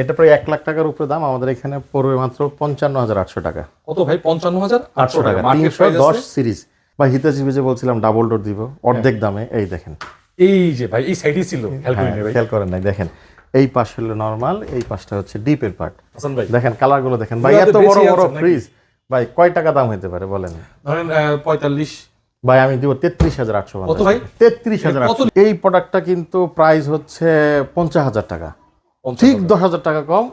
এটা প্রায় এক লাখ টাকার উপরে দাম আমাদের এখানে পড়বে মাত্র পঞ্চান্ন হাজার আটশো টাকা। কত ভাই? পঞ্চান্ন হাজার আটশো টাকা। তিনশো দশ সিরিজ। বা হিতাচি যে বলছিলাম ডাবল ডোর দিব। অর্ধেক দামে এই দেখেন। এই যে ভাই এই সাইডই ছিল। খেয়াল হ্যাঁ, খেয়াল করেন নাই দেখেন। এই পাশ হলো নর্মাল এই পাশটা হচ্ছে ডিপের পার্ট ভাই। দেখেন কালারগুলো দেখেন। ভাই এত বড় বড় ফ্রিজ ভাই কয় টাকা দাম হতে পারে বলেন? ধরেন পঁয়তাল্লিশ। ভাই আমি দিব তেত্রিশ হাজার আটশো? তেত্রিশ হাজার এই প্রোডাক্টটা কিন্তু প্রাইস হচ্ছে পঞ্চাশ হাজার টাকা। ঠিক দশ হাজার টাকা কম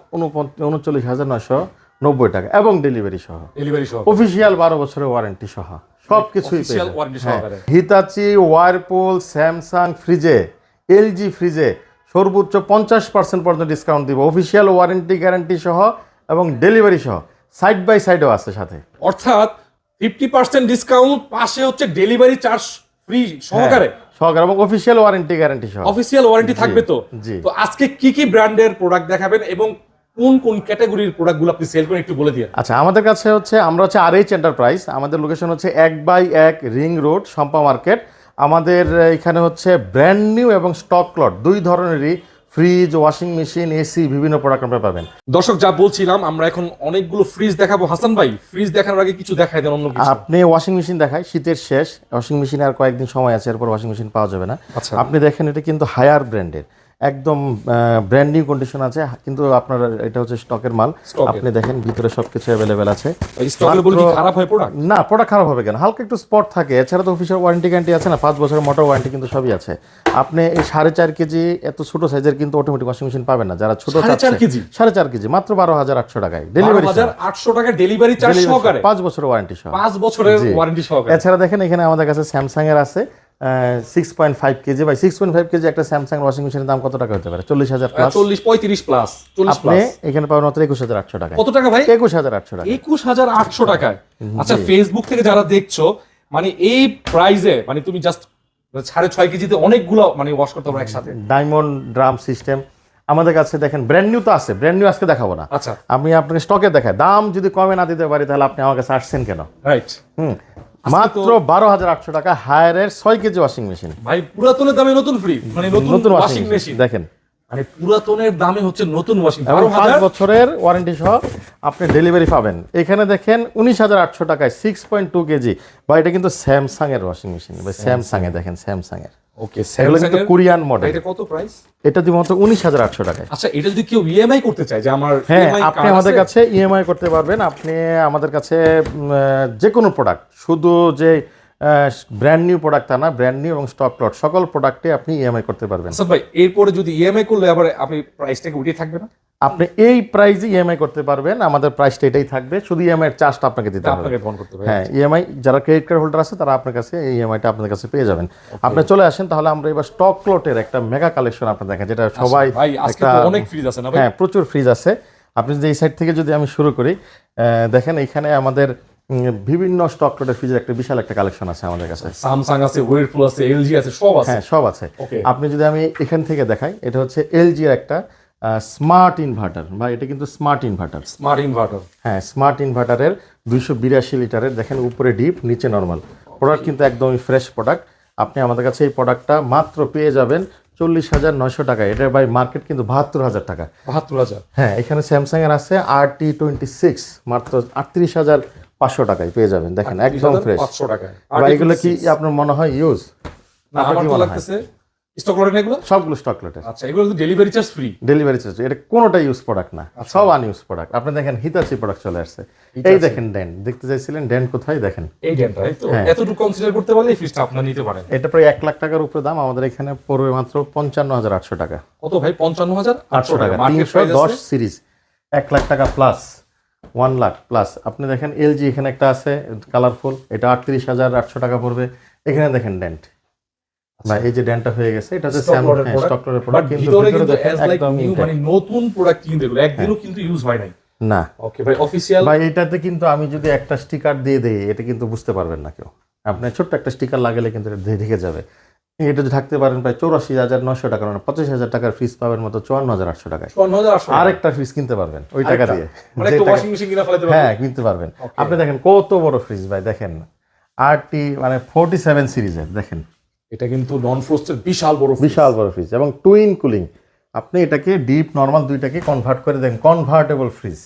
উনচল্লিশ হাজার নয়শো নব্বই টাকা এবং ডেলিভারি সহ। ডেলিভারি সহ। অফিসিয়াল বারো বছরের ওয়ারেন্টি সহ। সব কিছুই। হিতাচি ওয়ারপুল স্যামসাং ফ্রিজে এলজি ফ্রিজে সর্বোচ্চ পঞ্চাশ পার্সেন্ট পর্যন্ত ডিসকাউন্ট দিব। অফিসিয়াল ওয়ারেন্টি গ্যারান্টি সহ এবং ডেলিভারি সহ। সাইড বাই সাইডও আছে সাথে। অর্থাৎ ফিফটি পার্সেন্ট ডিসকাউন্ট পাশে হচ্ছে ডেলিভারি চার্জ ফ্রি সহকারে? সহকারে এবং অফিসিয়াল ওয়ারেন্টি গ্যারান্টি সহ। অফিসিয়াল ওয়ারেন্টি থাকবে তো। তো আজকে কি কি ব্র্যান্ডের প্রোডাক্ট দেখাবেন এবং কোন কোন ক্যাটাগরির প্রোডাক্টগুলো আপনি সেল করেন একটু বলে দিয়ে আচ্ছা আমাদের কাছে হচ্ছে আমরা হচ্ছে আর এইচ এন্টারপ্রাইজ আমাদের লোকেশন হচ্ছে এক বাই এক রিং রোড শম্পা মার্কেট। আমাদের এখানে হচ্ছে ব্র্যান্ড নিউ এবং স্টক লট দুই ধরনেরই ফ্রিজ ওয়াশিং মেশিন এসি বিভিন্ন প্রোডাক্ট আপনারা পাবেন। দর্শক যা বলছিলাম আমরা এখন অনেকগুলো ফ্রিজ দেখাবো। হাসান ভাই ফ্রিজ দেখানোর আগে কিছু দেখাই দেন অন্য কিছু। আপনি ওয়াশিং মেশিন দেখায় শীতের শেষ ওয়াশিং মেশিন আর কয়েকদিন সময় আছে এরপর ওয়াশিং মেশিন পাওয়া যাবে না। আচ্ছা। আপনি দেখেন এটা কিন্তু হায়ার ব্র্যান্ডের একদম ব্র্যান্ড নিউ কন্ডিশন আছে কিন্তু আপনার এটা হচ্ছে স্টকের মাল। আপনি দেখেন ভিতরে সবকিছু অ্যাভেলেবেল আছে। খারাপ হয় প্রোডাক্ট না প্রোডাক্ট খারাপ হবে কেন? হালকা একটু স্পট থাকে। এছাড়া তো অফিসিয়াল ওয়ারেন্টি গ্যারান্টি আছে না পাঁচ বছরের মোটর ওয়ারেন্টি কিন্তু সবই আছে। আপনি এই সাড়ে চার কেজি এত ছোট সাইজের কিন্তু অটোমেটিক ওয়াশিং মেশিন পাবেন না। যারা ছোট কেজি? সাড়ে চার কেজি মাত্র বারো হাজার আটশো টাকায়। ডেলিভারি আটশো টাকা ডেলিভারি চার্জ সহকারে? পাঁচ বছরের ওয়ারেন্টি সহ পাঁচ বছরের ওয়ারেন্টি সহকারে। এছাড়া দেখেন এখানে আমাদের কাছে স্যামসাং এর আছে। সিক্স পয়েন্ট ফাইভ কেজি বা সিক্স পয়েন্ট ফাইভ কেজি একটা স্যামসাং ওয়াশিং মেশিনের দাম কত টাকা হতে পারে? চল্লিশ হাজার প্লাস চল্লিশ পঁয়ত্রিশ প্লাস আপনি এখানে পাবেন মাত্র একুশ হাজার আটশো টাকা কত টাকা ভাই? একুশ হাজার আটশো টাকা একুশ হাজার আটশো টাকায়। আচ্ছা ফেসবুক থেকে যারা দেখছ মানে এই প্রাইজে মানে তুমি জাস্ট সাড়ে ছয় কেজিতে অনেকগুলো মানে ওয়াশ করতে পারো একসাথে। ডায়মন্ড ড্রাম সিস্টেম আমাদের কাছে দেখেন ব্র্যান্ড নিউ তো আছে ব্র্যান্ড নিউ আজকে দেখাবো না। আচ্ছা। আমি আপনাকে স্টকে দেখাই। দাম যদি কমে না দিতে পারি তাহলে আপনি আমার কাছে আসছেন কেন? রাইট হুম। মাত্র বারো হাজার আটশো টাকা হায়ারের ছয় কেজি ওয়াশিং মেশিন। ভাই পুরাতনের দামে নতুন ফ্রি মানে নতুন ওয়াশিং মেশিন দেখেন। মানে পুরাতনের দামে হচ্ছে নতুন ওয়াশিং এবং পাঁচ বছরের ওয়ারেন্টি সহ আপনি ডেলিভারি পাবেন। এখানে দেখেন উনিশ হাজার আটশো টাকায় সিক্স পয়েন্ট টু কেজি। বা এটা কিন্তু স্যামসাং এর ওয়াশিং মেশিন স্যামসাং এ দেখেন স্যামসাং এর। ওকে এগুলো কিন্তু কোরিয়ান মডেল এটা কত প্রাইস এটা দিব মাত্র উনিশ হাজার আটশো টাকায়। আচ্ছা এটা যদি কেউ ইএমআই করতে চায় যে আমার হ্যাঁ আপনি আমাদের কাছে ইএমআই করতে পারবেন। আপনি আমাদের কাছে যে কোনো প্রোডাক্ট শুধু যে ব্র্যান্ড নিউ প্রোডাক্ট তা না ব্র্যান্ড নিউ এবং স্টক প্লট সকল প্রোডাক্টে আপনি ইএমআই করতে পারবেন। আচ্ছা ভাই এরপরে যদি ইএমআই করলে আবার আপনি প্রাইসটাকে উঠিয়ে থাকবে না? আপনি এই প্রাইসে ইএমআই করতে পারবেন আমাদের প্রাইসটা এটাই থাকবে শুধু ইএমআই এর চার্জটা আপনাকে দিতে হবে। আপনাকে ফোন করতে হবে হ্যাঁ ইএমআই যারা ক্রেডিট কার্ড হোল্ডার আছে তারা আপনার কাছে এই ইএমআইটা আপনাদের কাছে পেয়ে যাবেন। আপনি চলে আসেন তাহলে আমরা এবার স্টক প্লটের একটা মেগা কালেকশন আপনার দেখেন যেটা সবাই ভাই আজকে একটা অনেক ফ্রিজ আছে না ভাই? হ্যাঁ প্রচুর ফ্রিজ আছে। আপনি যদি এই সাইড থেকে যদি আমি শুরু করি দেখেন এখানে আমাদের বিভিন্ন স্টক প্লটের ফ্রিজের একটা বিশাল একটা কালেকশন আছে আমাদের কাছে। স্যামসাং আছে ওয়েরফুল আছে এলজি আছে সব আছে? হ্যাঁ সব আছে। আপনি যদি আমি এখান থেকে দেখাই এটা হচ্ছে এলজি এর একটা স্মার্ট ইনভার্টার বা এটা কিন্তু স্মার্ট ইনভার্টার স্মার্ট ইনভার্টার হ্যাঁ স্মার্ট ইনভার্টারের দুইশো বিরাশি লিটারের দেখেন উপরে ডিপ নিচে নর্মাল প্রোডাক্ট কিন্তু একদমই ফ্রেশ প্রোডাক্ট আপনি আমাদের কাছে এই প্রোডাক্টটা মাত্র পেয়ে যাবেন চল্লিশ হাজার নয়শো টাকা। এটা বাই মার্কেট কিন্তু বাহাত্তর হাজার টাকা। বাহাত্তর হাজার। হ্যাঁ এখানে স্যামসাং এর আছে আর টি টোয়েন্টি সিক্স মাত্র আটত্রিশ হাজার পাঁচশো টাকায় পেয়ে যাবেন। দেখেন একদম ফ্রেশ পাঁচশো টাকায়। এগুলো কি আপনার মনে হয় ইউজ না আমার তো লাগতেছে। স্টক লটেন এগুলো? সবগুলো স্টক লটের আচ্ছা এগুলো delivery charge free delivery charge এটা কোনোটা ইউজ প্রোডাক্ট না। সব আনইউজ প্রোডাক্ট আপনি দেখেন হিতাচি প্রোডাক্ট চলে আসছে। এই দেখেন দেখতে চাইছিলেন কোথায়? দেখেন। এই ডেনটা তো হ্যাঁ। এতটুকু কনসিডার করতে পারলে এই ফ্রিজটা আপনারা নিতে পারেন। এটা প্রায় এক লাখ টাকার উপরে দাম। আমাদের এখানে পড়বে মাত্র পঞ্চান্ন হাজার আটশো টাকা। কত ভাই? পঞ্চান্ন হাজার আটশো টাকা। তিনশো দশ সিরিজ এক লাখ টাকা প্লাস ওয়ান লাখ প্লাস। আপনি দেখেন এলজি এখানে একটা আছে কালারফুল। এটা আটত্রিশ হাজার আটশো টাকা পড়বে। এখানে দেখেন ডেন্ট। বা এই যে ডেন্টটা হয়ে গেছে এটা হচ্ছে product, স্টক লোডের প্রোডাক্ট কিন্তু ভিতরে একদম মানে নতুন প্রোডাক্ট কিন্তু এগুলো একদিনও কিন্তু ইউজ হয় নাই। না। ওকে ভাই অফিসিয়াল ভাই এটাতে কিন্তু আমি যদি একটা স্টিকার দিয়ে দেই এটা কিন্তু বুঝতে পারবেন না কেউ। আপনি ছোট্ট একটা স্টিকার লাগালে কিন্তু এটা ঢেকে যাবে। এটা যদি থাকতে পারেন প্রায় চৌরাশি হাজার নশো টাকা মানে পঁচিশ হাজার টাকার ফিস পাবেন মতো চুয়ান্ন হাজার আটশো টাকায়। আটশো আরেকটা ফিস কিনতে পারবেন ওই টাকা দিয়ে। মানে একটা হ্যাঁ কিনতে পারবেন। আপনি দেখেন কত বড় ফ্রিজ ভাই দেখেন। আরটি মানে ফোরটি সেভেন সিরিজের দেখেন। এটা কিন্তু নন ফ্রোস্টের বিশাল বড় বিশাল বড় ফ্রিজ এবং টুইন কুলিং আপনি এটাকে ডিপ নর্মাল দুইটাকে কনভার্ট করে দেখেন কনভার্টেবল ফ্রিজ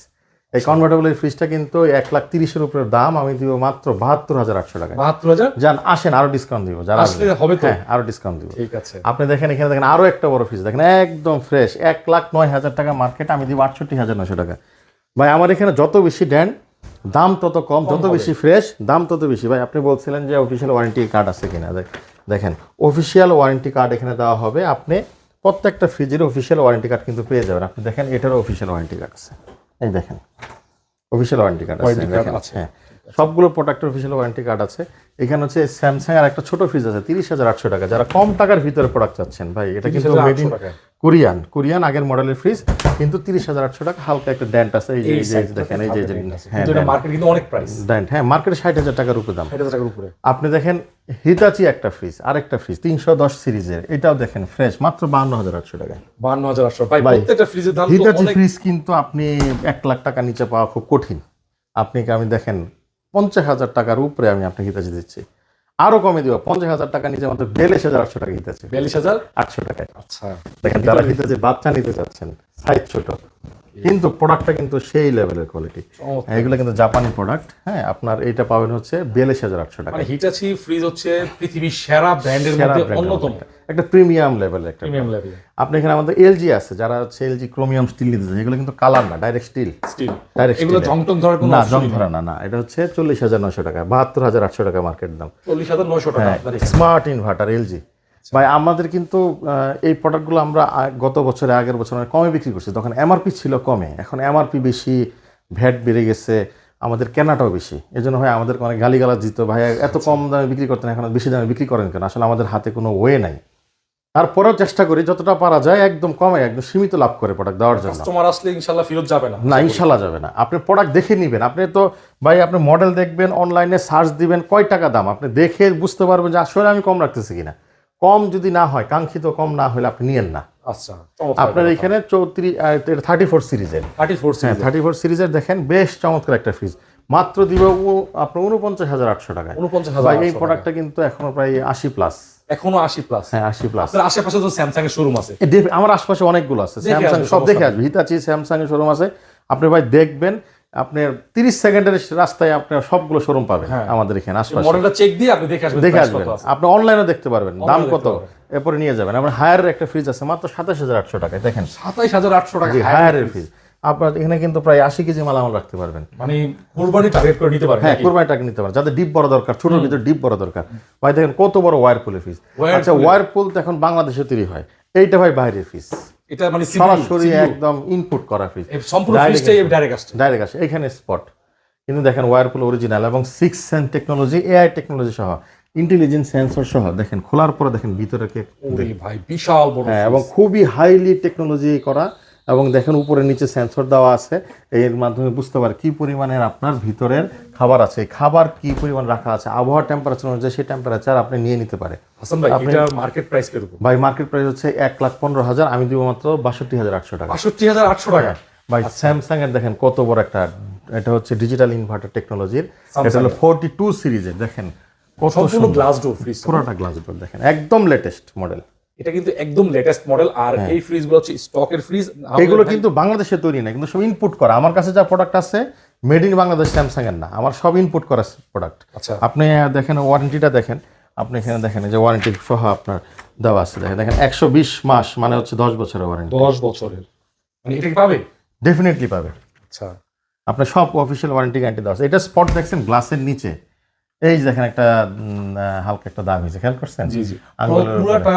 এই কনভার্টেবল এই ফ্রিজটা কিন্তু এক লাখ তিরিশের উপরে দাম আমি দিব মাত্র বাহাত্তর হাজার আটশো টাকা বাহাত্তর হাজার? যান আসেন আরও ডিসকাউন্ট দিব যারা আসলে হবে তো। হ্যাঁ আরও ডিসকাউন্ট দিব। ঠিক আছে। আপনি দেখেন এখানে দেখেন আরও একটা বড় ফ্রিজ দেখেন একদম ফ্রেশ এক লাখ নয় হাজার টাকা মার্কেট আমি দিব আটষট্টি হাজার নশো টাকা। ভাই আমার এখানে যত বেশি দেন দাম তত কম যত বেশি ফ্রেশ দাম তত বেশি। ভাই আপনি বলছিলেন যে অফিসিয়াল ওয়ারেন্টি কার্ড আছে কিনা দেখেন অফিসিয়াল ওয়ারেন্টি কার্ড এখানে দেওয়া হবে আপনি প্রত্যেকটা ফ্রিজের অফিসিয়াল ওয়ারেন্টি কার্ড কিন্তু পেয়ে যাবেন। আপনি দেখেন এটারও অফিসিয়াল ওয়ারেন্টি কার্ড আছে। এই দেখেন। অফিসিয়াল ওয়ারেন্টি কার্ড আছে। হ্যাঁ। সবগুলো প্রোডাক্টের অফিসিয়াল ওয়ারেন্টি কার্ড আছে। এখানে হচ্ছে স্যামসাং আর একটা ছোট ফ্রিজ আছে তিরিশ হাজার আটশো টাকা। যারা কম টাকার ভিতরে প্রোডাক্ট চাচ্ছেন ভাই এটা কিন্তু মেড ইন কোরিয়ান কোরিয়ান আগের মডেলের ফ্রিজ কিন্তু তিরিশ হাজার আটশো টাকা হালকা একটা ড্যান্ট আছে এই যে দেখেন এই যে যে হ্যাঁ মার্কেট কিন্তু অনেক প্রাইস ড্যান্ট হ্যাঁ মার্কেটে ষাট হাজার টাকার উপরে দাম। টাকার উপরে। আপনি দেখেন হিতাচি একটা ফ্রিজ আরেকটা ফ্রিজ তিনশো দশ সিরিজের এটাও দেখেন ফ্রেশ মাত্র বান্ন হাজার আটশো টাকা। বান্ন হাজার আটশো। ভাই ভাই, প্রত্যেকটা ফ্রিজের দাম হিতাচি ফ্রিজ কিন্তু আপনি এক লাখ টাকা নিচে পাওয়া খুব কঠিন। আপনি কি আমি দেখেন পঞ্চাশ হাজার টাকার উপরে আমি আপনাকে হিতাচি দিচ্ছি। আরও কমে দিব। পঞ্চাশ হাজার টাকা নিচে মাত্র বিয়াল্লিশ হাজার আটশো টাকা হিতাচি বিয়াল্লিশ হাজার? আটশো টাকায়। আচ্ছা। দেখেন যারা হিতাচি বাচ্চা নিতে চাচ্ছেন সাইজ ছোট। কিন্তু প্রোডাক্টটা কিন্তু সেই লেভেলের কোয়ালিটি। এগুলো কিন্তু জাপানি প্রোডাক্ট হ্যাঁ? আপনার এইটা পাবেন হচ্ছে বিয়াল্লিশ হাজার আটশো টাকা। মানে হিটাচি ফ্রিজ হচ্ছে পৃথিবীর সেরা ব্র্যান্ডের মধ্যে অন্যতম। একটা। প্রিমিয়াম লেভেলের একটা প্রিমিয়াম লেভেল আপনি এখানে আমাদের এলজি আছে যারা হচ্ছে এলজি ক্রোমিয়াম স্টিল নিতে এগুলো কিন্তু কালার না ডাইরেক্ট স্টিল স্টিল Direct এগুলো জং টং ধরার কোনো না জং। ধরা না না এটা হচ্ছে চল্লিশ হাজার নশো টাকা বাহাত্তর হাজার আটশো টাকা মার্কেট দাম। চল্লিশ হাজার নয়শো টাকা স্মার্ট ইনভার্টার এলজি ভাই আমাদের কিন্তু এই প্রোডাক্টগুলো আমরা গত বছরে আগের বছর অনেক কমে বিক্রি করছি। তখন এমআরপি ছিল কমে এখন এমআরপি বেশি ভ্যাট বেড়ে গেছে আমাদের কেনাটাও বেশি। এই জন্য ভাই আমাদের অনেক গালিগালাজ দিত ভাই এত কম দামে বিক্রি করতেন এখন বেশি দামে বিক্রি করেন কেন? আসলে আমাদের হাতে কোনো ওয়ে নাই। তারপরেও চেষ্টা করি যতটা পারা যায় একদম কমে একদম সীমিত লাভ করে প্রোডাক্ট দেওয়ার জন্য। কাস্টমার আসলে ইনশাল্লাহ ফেরত যাবে না না ইনশাল্লাহ যাবে না। আপনি প্রোডাক্ট দেখে নেবেন। আপনি তো ভাই আপনি মডেল দেখবেন অনলাইনে সার্চ দিবেন কয় টাকা দাম? আপনি দেখে বুঝতে পারবেন যে আসলে আমি কম রাখতেছি কিনা? কম যদি না হয় কাঙ্ক্ষিত কম না হলে আপনি নিয়েন না। আচ্ছা আপনার এখানে চৌত্রিশ থার্টি ফোর সিরিজের থার্টি ফোর থার্টি ফোর সিরিজের দেখেন বেশ চমৎকার একটা ফ্রিজ মাত্র দিব আপনার উনপঞ্চাশ হাজার আটশো টাকা উনপঞ্চাশ হাজার এই প্রোডাক্টটা কিন্তু এখনও প্রায় আশি প্লাস এখনও আশি প্লাস হ্যাঁ আশি প্লাস আশেপাশে তো স্যামসাং এর শোরুম আছে। আমার আশপাশে অনেকগুলো আছে। স্যামসাং সব দেখে আসবে। হিতাচি স্যামসাং এর শোরুম আছে। আপনি ভাই দেখবেন আপনার তিরিশ সেকেন্ডের রাস্তায় আপনার সবগুলো শোরুম পাবেন আমাদের এখানে আশপাশে। মডেলটা চেক দিয়ে আপনি দেখে আসবেন দেখে আসবেন। আপনি অনলাইনে দেখতে পারবেন। দাম কত? এরপরে নিয়ে যাবেন। আমার হায়ার একটা ফ্রিজ আছে মাত্র সাতাশ হাজার আটশো টাকায় দেখেন। সাতাশ হাজার আটশো টাকা। হায়ারের ফ্রিজ আপনার এখানে কিন্তু প্রায় আশি কেজি মালামাল রাখতে পারবেন। মানে কোরবানি টার্গেট করে নিতে পারবেন হ্যাঁ? কোরবানি টাকা নিতে পারেন যাদের ডিপ বড় দরকার ছোটোর ভিতরে ডিপ বড় দরকার। ভাই দেখেন কত বড় ওয়ারপুলের Whirlpool-এর- আচ্ছা ওয়ারপুল তো এখন বাংলাদেশে তৈরি হয়। এইটা ভাই বাইরের ফ্রিজ এটা মানে সরাসরি একদম ইনপুট করা ফ্রিজ সম্পূর্ণ ফ্রিজটাই ডাইরেক্ট আসছে ডাইরেক্ট আসে এখানে স্পট কিন্তু দেখেন ওয়ারপুল অরিজিনাল এবং six sense technology AI technology সহ ইন্টেলিজেন্স সেন্সর সহ দেখেন খোলার পরে দেখেন ভিতরে কে ভাই বিশাল বড় হ্যাঁ এবং খুবই হাইলি টেকনোলজি করা এবং দেখেন উপরে নিচে সেন্সর দেওয়া আছে। এর মাধ্যমে বুঝতে পারে কি পরিমাণের আপনার ভিতরের খাবার আছে। খাবার কি পরিমাণ রাখা আছে? আবহাওয়া টেম্পারেচার অনুযায়ী সেই টেম্পারেচার আপনি নিয়ে নিতে পারে। হাসান ভাই এটা মার্কেট প্রাইস কীরকম ভাই মার্কেট প্রাইস হচ্ছে এক লাখ পনেরো হাজার। আমি দিব মাত্র বাষট্টি হাজার আটশো টাকা। বাষট্টি হাজার আটশো টাকা? ভাই স্যামসাং এর দেখেন কত বড় একটা এটা হচ্ছে ডিজিটাল ইনভার্টার টেকনোলজির এটা হলো ফোরটি টু সিরিজের দেখেন। কত গ্লাস ডোর ফ্রিজ পুরোটা গ্লাস ডোর দেখেন। একদম লেটেস্ট মডেল এটা কিন্তু একদম লেটেস্ট মডেল আর হ্যাঁ। এই ফ্রিজগুলো হচ্ছে স্টকের ফ্রিজ এগুলো কিন্তু বাংলাদেশে তৈরি না কিন্তু সব ইনপুট করা। আমার কাছে যা প্রোডাক্ট আছে মেড ইন বাংলাদেশ স্যামসাং এর না। আমার সব ইনপুট করা প্রোডাক্ট আচ্ছা। আপনি দেখেন ওয়ারেন্টিটা দেখেন। আপনি এখানে দেখেন যে ওয়ারেন্টি সহ আপনার দেওয়া আছে। দেখেন দেখেন একশো বিশ মাস মানে হচ্ছে দশ বছরের ওয়ারেন্টি দশ বছরের। মানে এটা কি পাবে? ডেফিনেটলি পাবে। আচ্ছা। আপনার সব অফিসিয়াল ওয়ারেন্টি গ্যারান্টি দেওয়া আছে। এটা স্পট দেখছেন গ্লাসের নিচে। এই যে দেখেন একটা হালকা একটা দাগ হয়েছে। খেয়াল করছেন? জি জি। পুরাটা